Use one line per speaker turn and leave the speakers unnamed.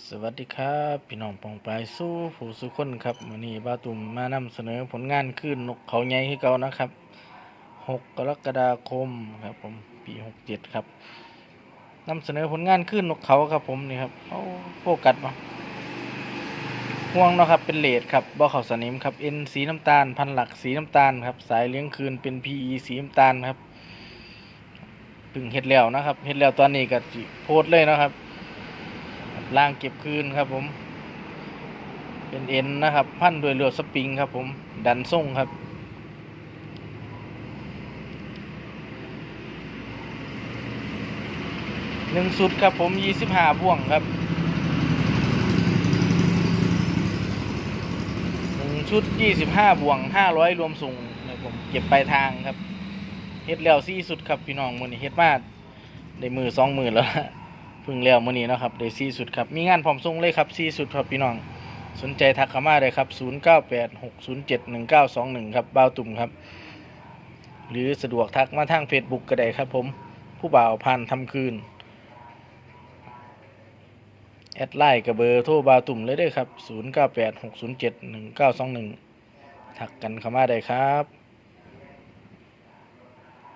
สวัสดีครับพี่น้องปองปลายสู้ผู้สุคนครับวันนี้บ้าตุ่มมานำเสนอผลงานขึ้นนกเขาใหญ่ให้เก่านะครับ 6 กรกฎาคมครับผมปี67ครับนำเสนอผลงานขึ้นนกเขาครับผมนี่ครับเอาโฟกัสมาห่วงเนาะครับเป็นเลดครับบ่อเขาสนิมครับเอ็นสีน้ำตาลพันหลักสีน้ำตาลครับสายเลี้ยงคืนเป็น PE สีน้ำตาลครับพึ่งเฮ็ดแล้วนะครับเฮ็ดแล้วตอนนี้ก็โพสเลยนะครับ ล่างเก็บคืนครับผม เป็นเอ็นนะครับ พันด้วยเรือสปริงครับผม ดันส่งครับ หนึ่งสุดครับผมยี่สิบห้าบ่วงครับหนึ่งชุดยี่สิบห้าบ่วงห้าร้อยรวมส่งนะครับผมเก็บปลายทางครับ เฮ็ดแล้วสี่สุดครับพี่น้องมือนี้เฮ็ดมาได้มือสองมือแล้ว พึ่งแล้วมื้อนี้นะครับได้4สุดครับ มีงานพร้อมส่งเลยครับ4สุดครับพี่น้อง สนใจทักเข้ามาได้ครับ 0986071921 ครับบ่าวตุ่มครับ หรือสะดวกทักมาทาง Facebook ก็ได้ครับผม ผู้บ่าวพันทำคืน แอดไลน์กับเบอร์โทรบ่าวตุ่มเลยเด้อครับ 0986071921 ทักกันเข้ามาได้ครับ